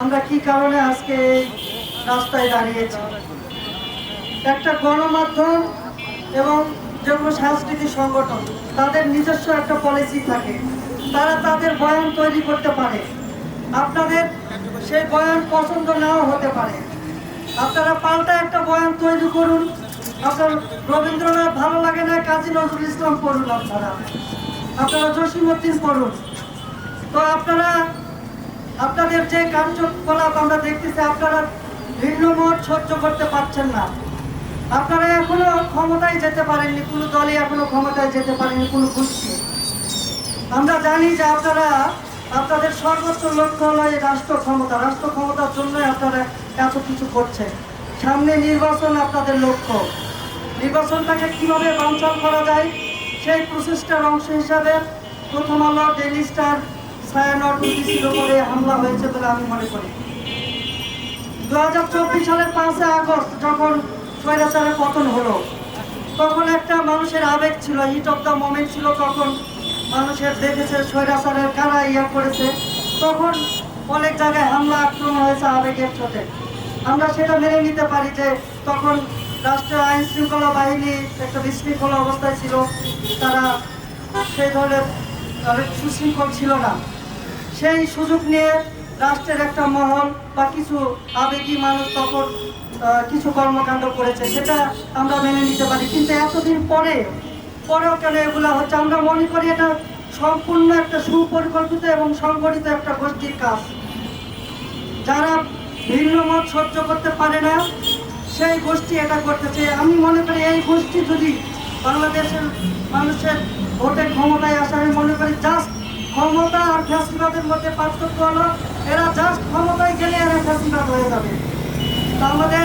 আমরা কি কারণে আজকে রাস্তায় দাঁড়িয়েছি? একটা গণমাধ্যম এবং যেগুলো সাংস্কৃতিক সংগঠন, তাদের নিজস্ব একটা পলিসি থাকে। তারা তাদের বয়ান তৈরি করতে পারে। আপনাদের সেই বয়ান পছন্দ নাও হতে পারে। আপনারা পাল্টা একটা বয়ান তৈরি করুন। আপনার রবীন্দ্রনাথ ভালো লাগে না, কাজী নজরুল ইসলাম পড়ুন আপনারা। আপনারা জসিমুদ্দিন পড়ুন। তো আপনারা আপনাদের যে কার্যকলাপ আমরা দেখতেছি, আপনারা ভিন্ন মত সহ্য করতে পারছেন না। আপনারা এখনও ক্ষমতায় যেতে পারেননি, কোনো দলই এখনও ক্ষমতায় যেতে পারেনি কোনো গোষ্ঠী। আমরা জানি যে আপনারা, আপনাদের সর্বোচ্চ লক্ষ্য হলো এই রাষ্ট্র ক্ষমতা। রাষ্ট্র ক্ষমতার জন্যই আপনারা এত কিছু করছেন। সামনে নির্বাচন আপনাদের লক্ষ্য। নির্বাচনটাকে কীভাবে বাঞ্ছাল করা যায়, সেই প্রচেষ্টার অংশ হিসাবে প্রথম আলো ডেলি স্টার ছায়ানট করে হামলা হয়েছে বলে আমি মনে করি। দু হাজার চব্বিশ সালের পাঁচই আগস্ট যখন স্বৈরাচারের পতন হলো, তখন একটা মানুষের আবেগ ছিল হিট অফ দ্য মোমেন্ট ছিল তখন। মানুষের দেখেছে স্বৈরাচারের কারা ইয়া করেছে। তখন অনেক জায়গায় হামলা আক্রমণ হয়েছে আবেগের চোটে আমরা সেটা মেনে নিতে পারি যে তখন রাষ্ট্রীয় আইন শৃঙ্খলা বাহিনী একটা বিশৃঙ্খলা অবস্থায় ছিল। তারা সেই ধরনের সুশৃঙ্খল ছিল না। সেই সুযোগ নিয়ে রাষ্ট্রের একটা মহল বা কিছু আবেগী মানুষ তখন কিছু কর্মকাণ্ড করেছে, সেটা আমরা মেনে নিতে পারি। কিন্তু এতদিন পরে, পরেও কেন এগুলো হচ্ছে? আমরা মনে করি এটা সম্পূর্ণ একটা সুপরিকল্পিত এবং সংগঠিত একটা গোষ্ঠীর কাজ। যারা ভিন্ন মত সহ্য করতে পারে না, সেই গোষ্ঠী এটা করতেছে। আমি মনে করি এই গোষ্ঠী যদি বাংলাদেশের মানুষের ভোটে ক্ষমতায় আসে, আমি মনে করি জাস্ট ক্ষমতা ফ্যাসিবাদের মধ্যে পার্থক্য হলো এরা জাস্ট ক্ষমতায় গেলে এরা ফ্যাসিবাদ হয়ে যাবে। তো আমাদের